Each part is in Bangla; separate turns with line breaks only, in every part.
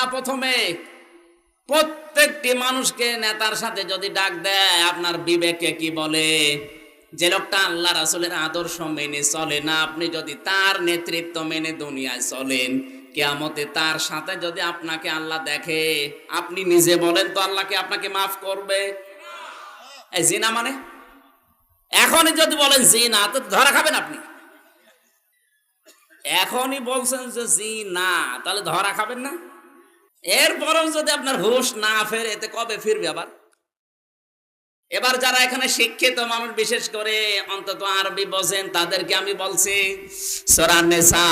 না প্রথমে? প্রত্যেকটি মানুষকে নেতার সাথে যদি ডাক দেয়, আপনার বিবেকে কি বলে? যে লোকটা আল্লাহ রাসুলের আদর্শ মেনে চলে না, আপনি যদি তার নেতৃত্ব মেনে দুনিয়ায় চলেন, কেয়ামতে তার সাথে যদি আপনাকে আল্লাহ দেখে, আপনি নিজে বলেন তো আল্লাহকে আপনাকে মাফ করবে? এই জিনা মানে? এখনই যদি বলেন জিনা, তো ধরা খাবেন আপনি। এখনই বলছেন যে জি না তাহলে ধরা খাবেন না? এরপরেও যদি আপনার হুশ না ফেরে, এতে কবে ফিরবে আবার? এবার যারা এখানে শিক্ষিত মানুষ, বিশেষ করে অন্তত আরবি বোঝেন, তাদেরকে আমি বলছি সরান্নেসা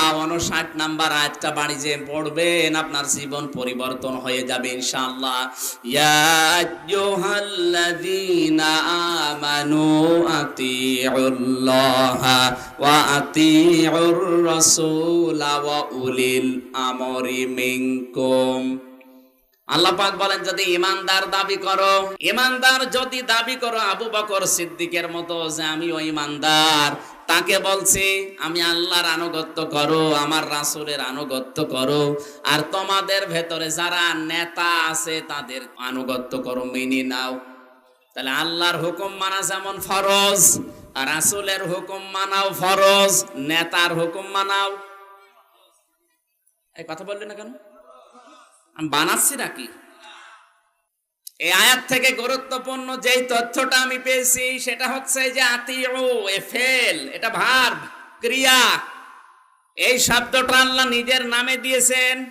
নাম্বার আয়াতটা পড়বেন, আপনার জীবন পরিবর্তন হয়ে যাবে আমরি মিনকুম। আল্লাহ পাক বলেন, যদি ইমানদার দাবি করো ইমানদার যদি দাবি করো আবু বকর সিদ্দিকের মতো যে আমি ওই ইমানদার তাকে বলছি, আমি আল্লাহর আনুগত্য করো, আমার রাসূলের আনুগত্য করো, আর তোমাদের ভেতরে যারা নেতা আছে, তাদের আনুগত্য করো, মেনে নাও। তাহলে আল্লাহর হুকুম মানা যেমন ফরজ রাসূলের হুকুম মানাও ফরজ, নেতার হুকুম মানাও। এই কথা বললে না কেন? বানাচ্ছি নাকি? এই আয়াত থেকে গুরুত্বপূর্ণ যেই তথ্যটা আমি পেয়েছি, সেটা হচ্ছে যে আতিউ এ ফেল এটা ভার্ব, ক্রিয়া। এই শব্দটা আল্লাহ নিজের নামে দিয়েছেন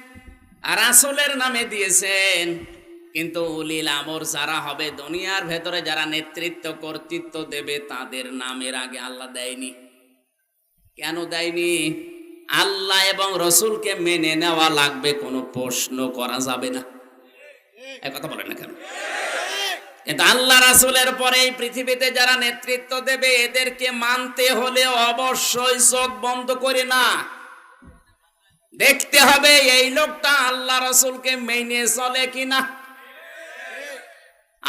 আর আসলের নামে দিয়েছেন। কিন্তু উলিল আমর যারা হবে দুনিয়ার ভেতরে যারা নেতৃত্ব, কর্তৃত্ব দেবে, তাদের নামের আগে আল্লাহ দেয়নি। কেন দেয়নি? আল্লাহ এবং রসুলকে মেনে নেওয়া লাগবে, কোনো প্রশ্ন করা যাবে না। কথা বলেন না কেন? কিন্তু আল্লাহ রাসুলের পরে এই পৃথিবীতে যারা নেতৃত্ব দেবে, এদেরকে মানতে হলে অবশ্যই চোখ বন্ধ করে না। দেখতে হবে, এই লোকটা আল্লাহ রাসুলকে মেনে চলে কিনা?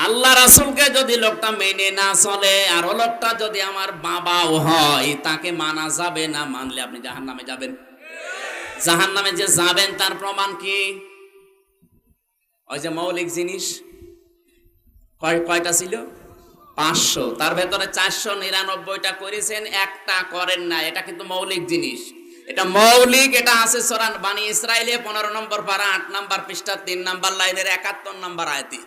আল্লাহ রাসুলকে যদি লোকটা মেনে না চলে, আর লোকটা যদি আমার বাবাও হয়, তাকে মানা যাবে না মানলে আপনি জাহান নামে যাবেন। জাহান নামে যে যাবেন, তার প্রমাণ কি? ওই যে মৌলিক জিনিস, কয় কয়টা ছিল? পাঁচশো। তার ভেতরে চারশো নিরানব্বইটা করেছেন, একটা করেন না। এটা কিন্তু মৌলিক জিনিস। এটা মৌলিক, এটা আছে সরান বাণী ইসরায়েলে পনেরো নম্বর পারা, আট নম্বর পৃষ্ঠা, তিন নম্বর লাইনের একাত্তর নম্বর আয়তি।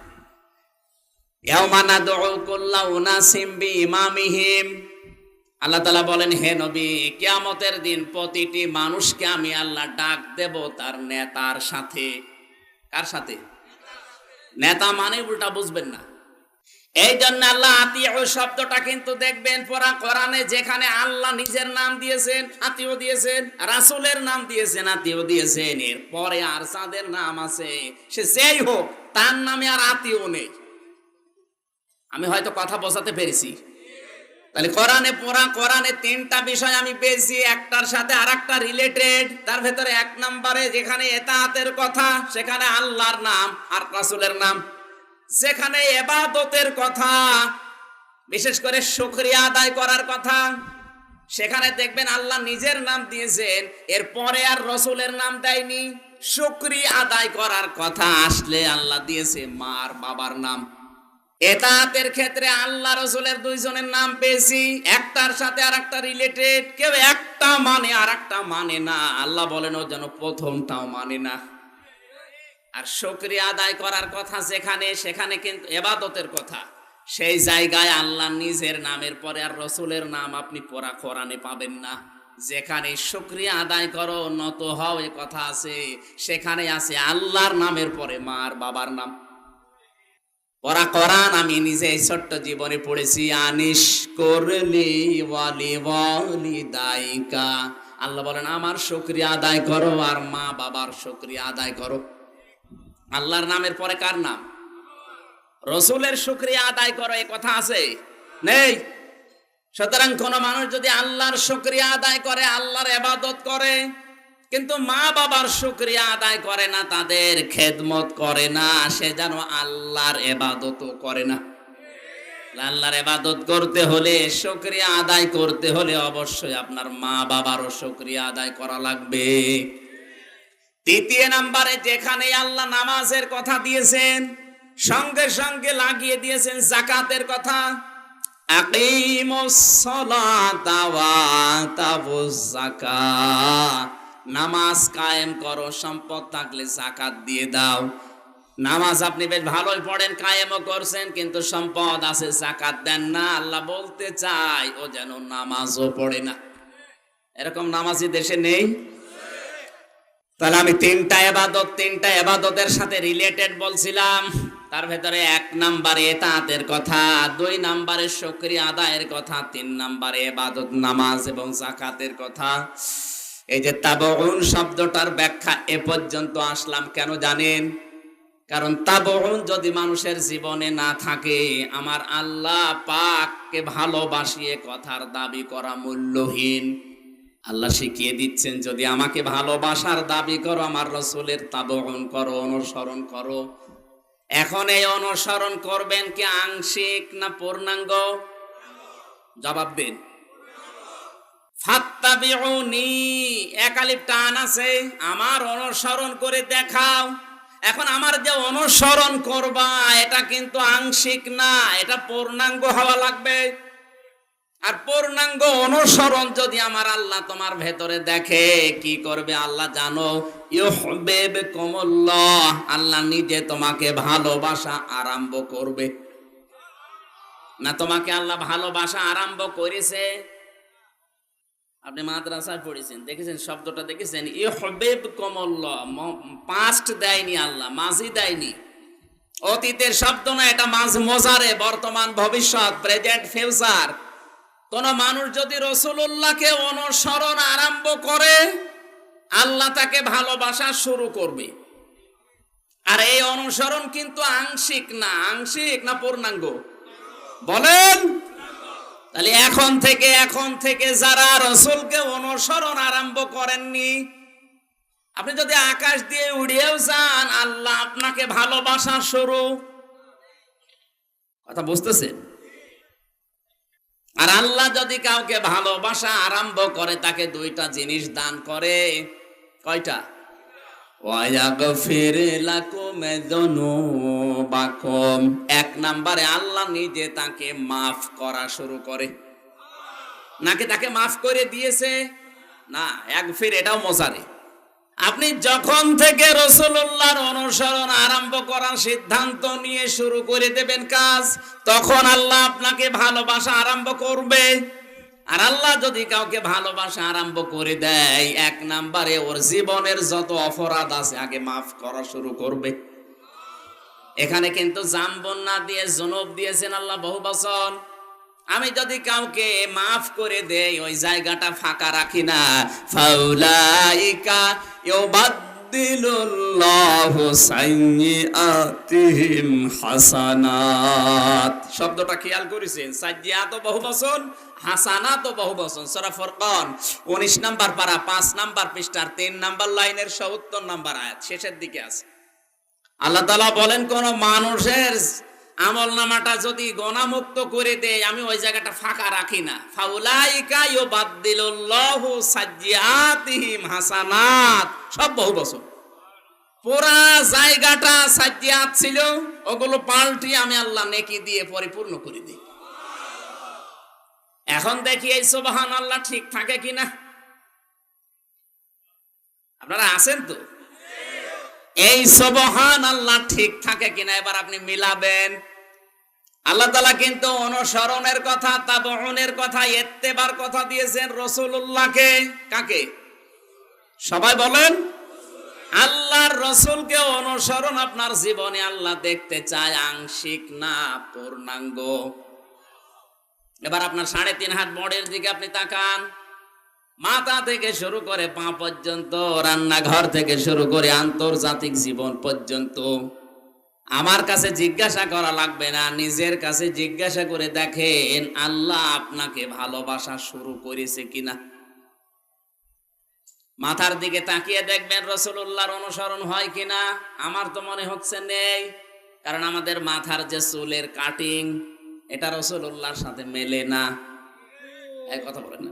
আল্লাহ তালা বলেন, হে নবী, কিয়ামতের দিন প্রতিটি মানুষকে আমি আল্লাহ ডাক দেব তার নেতার সাথে। কার সাথে? নেতা মানে উল্টা বুঝবেন না। এই জন্য আল্লাহ শব্দটা কিন্তু দেখবেন পরা কোরআনে যেখানে আল্লাহ নিজের নাম দিয়েছেন আতিও দিয়েছেন, রাসুলের নাম দিয়েছেন আতিও দিয়েছেন। এর পরে আর যাদের নাম আছে, সে যেই হোক, তার নামে আর আতিও নেই। আমি হয়তো কথা বোঝাতে পেরেছি। তাহলে কোরআনে পড়া কোরআনে তিনটা বিষয় আমি পেয়েছি, একটার সাথে আর একটা রিলেটেড তার ভেতরে এক নম্বরে যেখানে এতাহাতের কথা, সেখানে আল্লাহর নাম আর রাসুলের নাম। যেখানে এবাদতের কথা, বিশেষ করে শুকরিয়া আদায় করার কথা, সেখানে দেখবেন আল্লাহ নিজের নাম দিয়েছেন, এরপরে আর রসুলের নাম দেয়নি। শুকরি আদায় করার কথা আসলে আল্লাহ দিয়েছে মার বাবার নাম। এতাতের ক্ষেত্রে আল্লাহ রসুলের দুইজনের নাম পেয়েছি। একটার সাথে আর একটা রিলেটেড কেউ একটা মানে আর একটা মানে না। আল্লাহ বলেন, ও যেন প্রথমটাও মানে না। আর শুক্রিয়া আদায় করার কথা যেখানে, সেখানে কিন্তু এবাদতের কথা। সেই জায়গায় আল্লাহ নিজের নামের পরে আর রসুলের নাম আপনি পড়া কোরআনে পাবেন না। যেখানে শুক্রিয়া আদায় করো, নত হও, এ কথা আছে। সেখানে আছে আল্লাহর নামের পরে মার বাবার নাম। পড়া করান আমি নিজে এই ছোট্ট জীবনে পড়েছি, আনিস করলি ওয়ালি ওয়ালি দায়িকা আল্লাহ বলেন, আমার শুক্রিয়া আদায় করো আর মা বাবার শুক্রিয়া আদায় করো। আল্লাহর নামের পরে কার নাম? রসুলের শুক্রিয়া আদায় করো, এ কথা আছে? নেই? সুতরাং কোন মানুষ যদি আল্লাহর শুক্রিয়া আদায় করে, আল্লাহর এবাদত করে কিন্তু মা বাবার শুক্রিয়া আদায় করে না, তাদের খেদমত করে না, সে যেন আল্লাহর এবাদতও করে না। আল্লাহর এবাদত করতে হলে, শুক্রিয়া আদায় করতে হলে অবশ্যই আপনার মা বাবারও শুক্রিয়া আদায় করা লাগবে। তৃতীয় নাম্বারে, যেখানে আল্লাহ নামাজের কথা দিয়েছেন, সঙ্গে সঙ্গে লাগিয়ে দিয়েছেন জাকাতের কথা, আকিমুস সালাতা ওয়া আতাবুজ যাকাত। নামাজ কায়েম করো, সম্পদ থাকলে জাকাত দিয়ে দাও। নামাজ আপনি বেশ ভালোই পড়েন, কায়েমও করছেন, কিন্তু সম্পদ আছে জাকাত দেন না। আল্লাহ বলতে চাই ও যেন নামাজও পড়ে না। এরকম নামাজি দেশে নেই? তাহলে আমি তিনটা এবাদত, তিনটা এবাদতের সাথে রিলেটেড বলছিলাম। তার ভেতরে এক নাম্বারে এতাতের কথা, দুই নাম্বারে সক্রিয় আদায়ের কথা, তিন নাম্বারে এবাদত, নামাজ এবং জাকাতের কথা। এই যে তাবউন শব্দটার ব্যাখ্যা এ পর্যন্ত আসলাম, কেন জানেন? কারণ তাবউন যদি মানুষের জীবনে না থাকে, আমার আল্লাহ পাককে ভালোবাসিয়ে কথার দাবি করা মূল্যহীন। আল্লাহ শিখিয়ে দিচ্ছেন, যদি আমাকে ভালোবাসার দাবি করো, আমার রসুলের তাবন করো, অনুসরণ করো। এখন এই অনুসরণ করবেন কি আংশিক না পূর্ণাঙ্গ? জবাব দিন। আমার অনুসরণ করে দেখাও। এখন আমার যে অনুসরণ করবা, এটা কিন্তু আংশিক না, এটা পূর্ণাঙ্গ হওয়া লাগবে। আর পূর্ণাঙ্গ অনুসরণ যদি আমার আল্লাহ তোমার ভেতরে দেখে, কি করবে আল্লাহ জানো? আল্লাহ নিজে তোমাকে ভালোবাসা আরম্ভ করবে। না তোমাকে আল্লাহ ভালোবাসা আরম্ভ করেছে? আপনি মাদ্রাসায় পড়েছেন, দেখেছেন, শব্দটা দেখেছেন? এ হবেব কুমুল্লাহ পাস্ট দেয়নি আল্লাহ, মাঝি দেয়নি। অতীতের শব্দ না, এটা মাঝ মোজারে, বর্তমান ভবিষ্যৎ প্রেজেন্ট ফিউচার কোন মানুষ যদি রসুল্লাহকে অনুসরণ আরম্ভ করে, আল্লাহ তাকে ভালোবাসা শুরু করবে। আর এই অনুসরণ কিন্তু আংশিক না আংশিক না পূর্ণাঙ্গ? বলেন! তাহলে এখন থেকে এখন থেকে যারা রসুলকে অনুসরণ আরম্ভ করেননি, আপনি যদি আকাশ দিয়ে উড়িয়েও যান, আল্লাহ আপনাকে ভালোবাসা শুরু। কথা বুঝতেছেন আর আল্লাহ যদি কাউকে ভালোবাসা আরম্ভ করে, তাকে দুইটা জিনিস দান করে। কয়টা? এক নাম্বারে আল্লাহ নিজে তাকে মাফ করা শুরু করে। নাকি তাকে মাফ করে দিয়েছে? না, এক ফির এটাও মজারে। আপনি যখন থেকে রসুল্লাহর অনুসরণ আরম্ভ করার সিদ্ধান্ত নিয়ে শুরু করে দেবেন কাজ, তখন আল্লাহ আপনাকে ভালোবাসা আরম্ভ করবে। আর আল্লাহ যদি কাউকে ভালোবাসা আরম্ভ করে দেয়, এক নাম্বারে ওর জীবনের যত অপরাধ আছে আগে মাফ করা শুরু করবে। এখানে কিন্তু জামবন না দিয়ে জনব দিয়েছেন আল্লাহ বহু বছর আমি যদি কাউকে মাফ করে দেই, ওই জায়গাটা ফাঁকা রাখি না। ফাউলাইকা শব্দটা খেয়াল বহু বচন বহু বচন। সূরা ফুরকান 19 নাম্বার পারা 5 নাম্বার পৃষ্ঠার 3 নাম্বার লাইনের 70 নাম্বার আয়াত শেষের দিকে আছে। আল্লাহ বলেন, কোন মানুষের আমল নামাটা যদি গণামুক্ত করে দেয়, আমি ওই জায়গাটা ফাঁকা রাখি না। ফাউলাইকা ইউবাদদিলুল্লাহু সাজ্জিয়াতিহিম হাসানাত। সব বহু বছর। পুরা জায়গাটা সাজ্জিয়াত ছিল, ওগুলো পাল্টি আমি আল্লাহ নেকি দিয়ে পরিপূর্ণ করে দিই। এখন দেখি এই সুবহান আল্লাহ ঠিক থাকে কিনা। আপনারা আছেন তো? এই সবহান আল্লাহ ঠিক থাকে কিনা, এবার আপনি মিলাবেন। আল্লাহ তালা কিন্তু অনুসরণের কথা তাবনের কথা এত্তেবার কথা দিয়েছেন রসুল্লাহকে কাকে? সবাই বলেন? আল্লাহর রসুলকে অনুসরণ আপনার জীবনে আল্লাহ দেখতে চায়, আংশিক না পূর্ণাঙ্গ। এবার আপনার সাড়ে তিন হাত বড়ের দিকে আপনি তাকান। মাথা থেকে শুরু করে পা পর্যন্ত, রান্নাঘর থেকে শুরু করে আন্তর্জাতিক জীবন পর্যন্ত। আমার কাছে জিজ্ঞাসা করা লাগবে না, নিজের কাছে জিজ্ঞাসা করে দেখেন আল্লাহ আপনাকে ভালোবাসা শুরু করেছে কিনা। মাথার দিকে তাকিয়ে দেখবেন রসুল্লাহর অনুসরণ হয় কিনা, আমার তো মনে হচ্ছে নেই, কারণ আমাদের মাথার যে চুলের কাটিং এটা রসুল্লাহর সাথে মেলে না। এক কথা বলেন না।